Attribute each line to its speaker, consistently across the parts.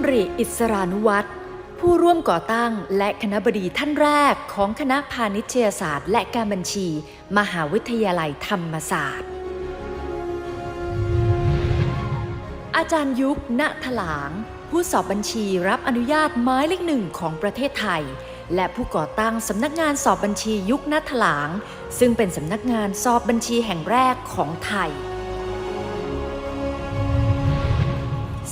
Speaker 1: ำริอิสรานุวัตรผู้ร่วมก่อตั้งและคณะบดีท่านแรกของคณะพาณิชยศาสตร์ และการบัญชี มหาวิทยาลัยธรรมศาสตร์ อาจารย์ยุคณถลาง ผู้สอบบัญชีรับอนุญาตหมายเลขหนึ่งของประเทศไทย และผู้ก่อตั้งสำนักงานสอบบัญชียุคณถลาง ซึ่งเป็นสำนักงานสอบบัญชีแห่งแรกของไทย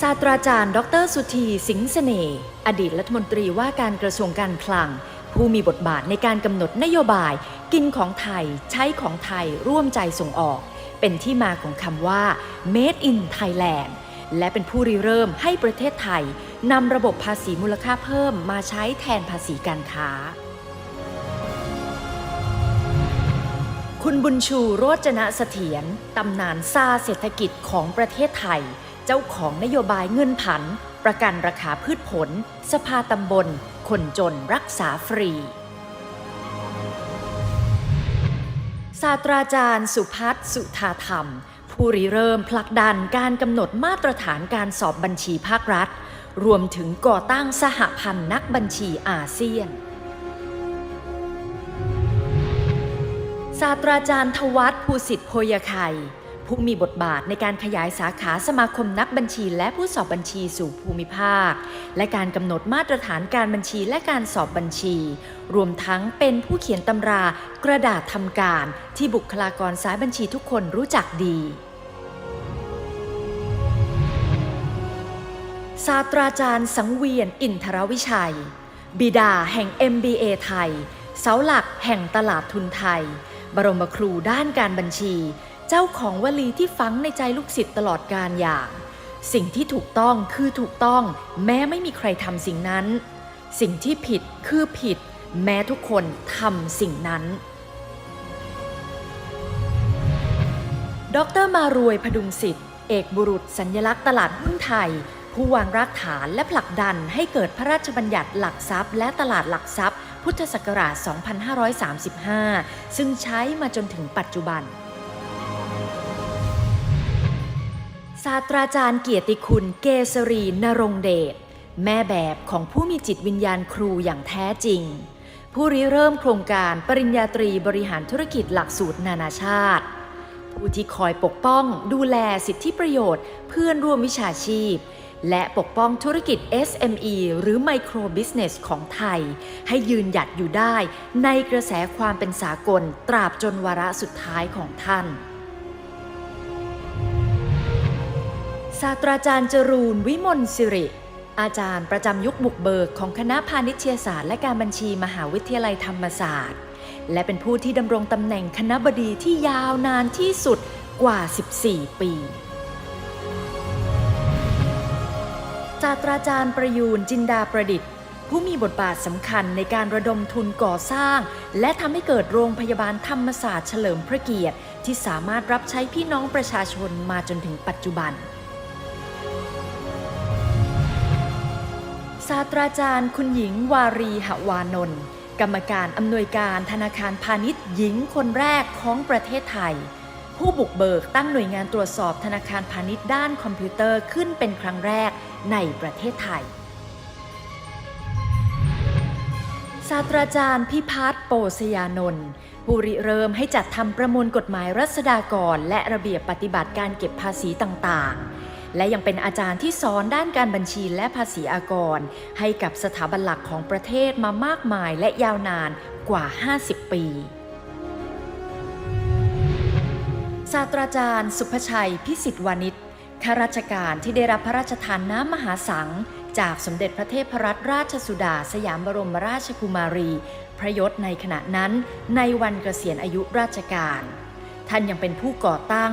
Speaker 1: ศาสตราจารย์ ดรสุธีสิงห์เสน่ห์อดีตรัฐมนตรีว่าการกระทรวงการคลัง ผู้มีบทบาทในการกำหนดนโยบาย กินของไทย ใช้ของไทยร่วมใจส่งออก เป็นที่มาของคำว่า Made in Thailand และเป็นผู้ริเริ่มให้ประเทศไทยนำระบบภาษีมูลค่าเพิ่มมาใช้แทนภาษีการค้า คุณบุญชูโรจนะเสถียรตำนานซาเศรษฐกิจของประเทศไทย เจ้าของนโยบายเงินผัน ประกันราคาพืชผล สภาตำบล คนจนรักษาฟรี ศาสตราจารย์ สุพัฒน์สุธาธรรม ผู้ริเริ่มผลักดันการกำหนดมาตรฐานการสอบบัญชีภาครัฐ รวมถึงก่อตั้งสหพันธ์นักบัญชีอาเซียนศาสตราจารย์ทวัตภูสิทธิ์โพยไข่ ผู้มีบทบาทในการขยายสาขาสมาคมนักบัญชี และผู้สอบบัญชีสู่ภูมิภาค และการกำหนดมาตรฐานการบัญชีและการสอบบัญชี รวมทั้งเป็นผู้เขียนตำรากระดาษทำการที่บุคลากรสายบัญชีทุกคนรู้จักดีศาสตราจารย์สังเวียนอินทรวิชัย บิดาแห่ง MBA ไทย เสาหลักแห่งตลาดทุนไทย บรมครูด้านการบัญชี เจ้าของวลีที่ฝังในใจลูกศิษย์ตลอดการอย่าง สิ่งที่ถูกต้องคือถูกต้อง แม้ไม่มีใครทำสิ่งนั้น สิ่งที่ผิดคือผิด แม้ทุกคนทำสิ่งนั้น ดรมารวยพดุงสิทธิ์ เอกบุรุษสัญญลักษณ์ตลาดหุ้นไทย ผู้วางรากฐานและผลักดันให้เกิดพระราชบัญญัติหลักทรัพย์ และตลาดหลักทรัพย์ พุทธศักราช 2535 ซึ่งใช้มาจนถึงปัจจุบันาสตราจารย์เกียรติคุณเกษรีนรงเดชแม่แบบของผู้มีจิตวิญญาณครูอย่างแท้จริง ผู้ริเริ่มโครงการปริญญาตรีบริหารธุรกิจหลักสูตรนานาชาติ ผู้ที่คอยปกป้องดูแลสิทธิประโยชน์ เพื่อนร่วมวิชาชีพ และปกป้องธุรกิจ SME หรือ Micro Business ของไทย ให้ยืนหยัดอยู่ได้ในกระแสความเป็นสากลตราบจนวาระสุดท้ายของท่าน ศาสตราจารย์จรูนวิมลสิริ อาจารย์ประจำยุคบุกเบิกของคณะพาณิชยศาสตร์และการบัญชีมหาวิทยาลัยธรรมศาสตร์ และเป็นผู้ที่ดำรงตำแหน่งคณะบดีที่ยาวนานที่สุดกว่า 14 ปีศาสตราจารย์ประยูนจินดาประดิษฐ์ ผู้มีบทบาทสำคัญในการระดมทุนก่อสร้าง และทำให้เกิดโรงพยาบาลธรรมศาสตร์เฉลิมพระเกียรติ ที่สามารถรับใช้พี่น้องประชาชนมาจนถึงปัจจุบัน ศาสตราจารย์คุณหญิงวารีหวานนท์กรรมการอำนวยการธนาคารพาณิชย์หญิงคนแรกของประเทศไทย ผู้บุกเบิกตั้งหน่วยงานตรวจสอบธนาคารพาณิชย์ด้านคอมพิวเตอร์ขึ้นเป็นครั้งแรกในประเทศไทยศาสตราจารย์พิพัฒน์โปสยานนท์ผู้ริเริ่มให้จัดทำประมวลกฎหมายรัษฎากร และระเบียบปฏิบัติการเก็บภาษีต่างๆ และยังเป็นอาจารย์ที่สอนด้านการบัญชีและภาษีอากร ให้กับสถาบันหลักของประเทศมามากมายและยาวนานกว่า 50 ปีศาสตราจารย์ สุภชัย พิสิทธิ์วานิชข้าราชการที่ได้รับพระราชทานน้ำมหาสัง จากสมเด็จพระเทพรัตนราชสุดา สยามบรมราชกุมารี พระยศในขณะนั้นในวันเกษียณอายุราชการ ท่านยังเป็นผู้ก่อตั้ง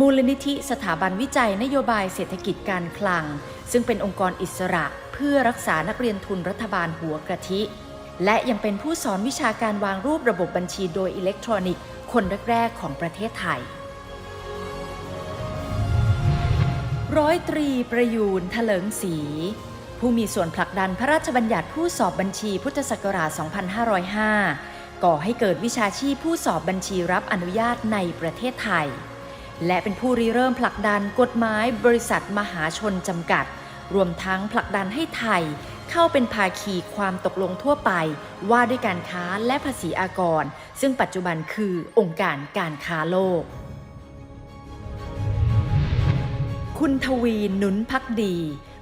Speaker 1: มูลนิธิสถาบันวิจัยนโยบายเศรษฐกิจการคลัง ซึ่งเป็นองค์กรอิสระเพื่อรักษานักเรียนทุนรัฐบาลหัวกะทิ และยังเป็นผู้สอนวิชาการวางรูประบบบัญชีโดยอิเล็กทรอนิกส์คนแรกๆของประเทศไทย ร้อยตรีประยูนเถลิงศรีผู้มีส่วนผลักดันพระราชบัญญัติผู้สอบบัญชีพุทธศักราช 2505 ก่อให้เกิดวิชาชีพผู้สอบบัญชีรับอนุญาตในประเทศไทย และเป็นผู้ริเริ่มผลักดันกฎหมายบริษัทมหาชนจำกัด รวมทั้งผลักดันให้ไทย เข้าเป็นภาคีความตกลงทั่วไป ว่าด้วยการค้าและภาษีอากร ซึ่งปัจจุบันคือองค์การการค้าโลก คุณทวีหนุนพักดี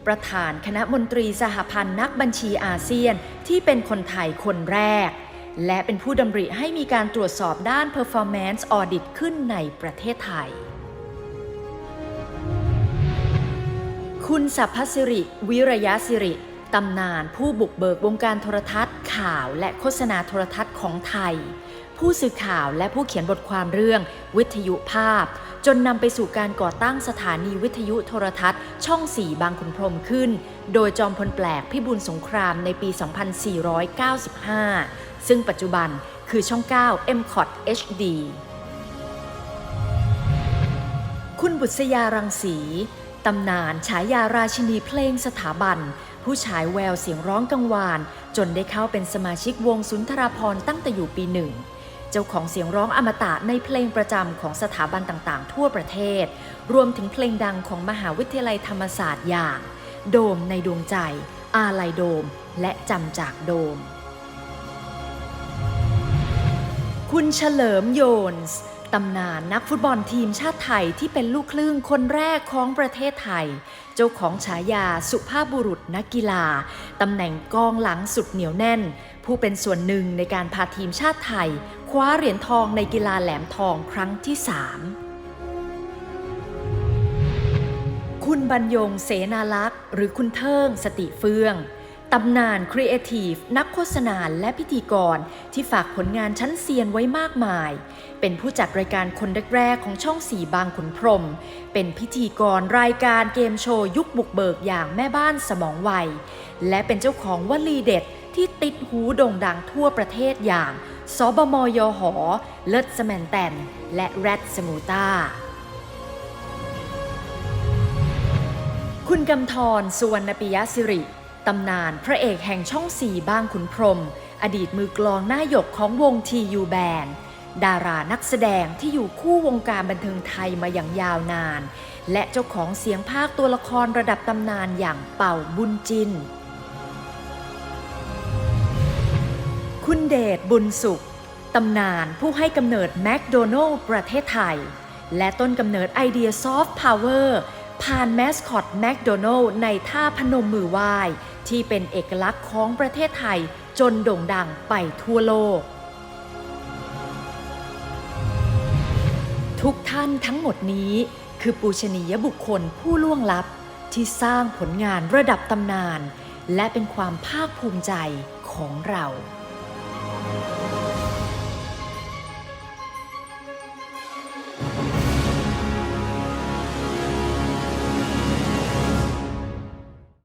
Speaker 1: ประธานคณะมนตรีสหพันธ์นักบัญชีอาเซียนที่เป็นคนไทยคนแรกและเป็นผู้ดำริให้มีการตรวจสอบด้าน performance audit ขึ้นในประเทศไทย คุณสัพพสิริ วิรยสิริ ตำนานผู้บุกเบิกวงการโทรทัศน์ ข่าวและโฆษณาโทรทัศน์ของไทย ผู้สื่อข่าวและผู้เขียนบทความเรื่อง วิทยุภาพ จนนำไปสู่การก่อตั้งสถานีวิทยุโทรทัศน์ ช่องสีบางขุนพรหมขึ้น โดยจอมพลแปลกพิบูลสงครามในปี 2495 ซึ่งปัจจุบันคือช่อง 9 m c o t HD คุณบุษยารังสี ตำนานฉายาราชินีเพลงสถาบัน ผู้ฉายแววเสียงร้องกังวาน จนได้เข้าเป็นสมาชิกวงสุนทราพรตั้งแต่อยู่ปีหนึ่ง เจ้าของเสียงร้องอมตะในเพลงประจำของสถาบันต่างๆ ทั่วประเทศ รวมถึงเพลงดังของมหาวิทยาลัยธรรมศาสตร์อย่าง โดมในดวงใจ อาลัยโดม และจำจากโดม คุณเฉลิมโยนส์ ตำนานนักฟุตบอลทีมชาติไทยที่เป็นลูกครึ่งคนแรกของประเทศไทย เจ้าของฉายาสุภาพบุรุษนักกีฬา ตำแหน่งกองหลังสุดเหนียวแน่น ผู้เป็นส่วนหนึ่งในการพาทีมชาติไทย คว้าเหรียญทองในกีฬาแหลมทองครั้งที่ 3 คุณบรรยงเสนาลักษ์หรือคุณเทิงสติเฟื่อง ตำนานครีเอทีฟนักโฆษณาและพิธีกรที่ฝากผลงานชั้นเซียนไว้มากมาย เป็นผู้จัดรายการคนแรกๆของช่องสีบางขุนพรม เป็นพิธีกรรายการเกมโชว์ยุคบุกเบิกอย่างแม่บ้านสมองไวและเป็นเจ้าของวลีเด็ดที่ติดหูโด่งดังทั่วประเทศอย่างสบมยหอ เลิศสแมนแตน และแรดสมูต้าคุณกำธรสุวรรณปิยสิริ ตำนานพระเอกแห่งช่องสี่บ้างขุนพรม อดีตมือกลองหน้าหยกของวงทียูแบนดารานักแสดงที่อยู่คู่วงการบันเทิงไทยมาอย่างยาวนาน และเจ้าของเสียงภาคตัวละครระดับตำนานอย่างเป่าบุญจิน คุณเดชบุญสุข ตำนานผู้ให้กำเนิดแมคโดนัลล์ประเทศไทย และต้นกำเนิดไอเดียซอฟต์พาวเวอร์ ผ่านแมสคอตแมคโดนัลล์ในท่าพนมมือไหว้ ที่เป็นเอกลักษณ์ของประเทศไทยจนโด่งดังไปทั่วโลก ทุกท่านทั้งหมดนี้คือปูชนียบุคคลผู้ล่วงลับที่สร้างผลงานระดับตำนาน และเป็นความภาคภูมิใจของเรา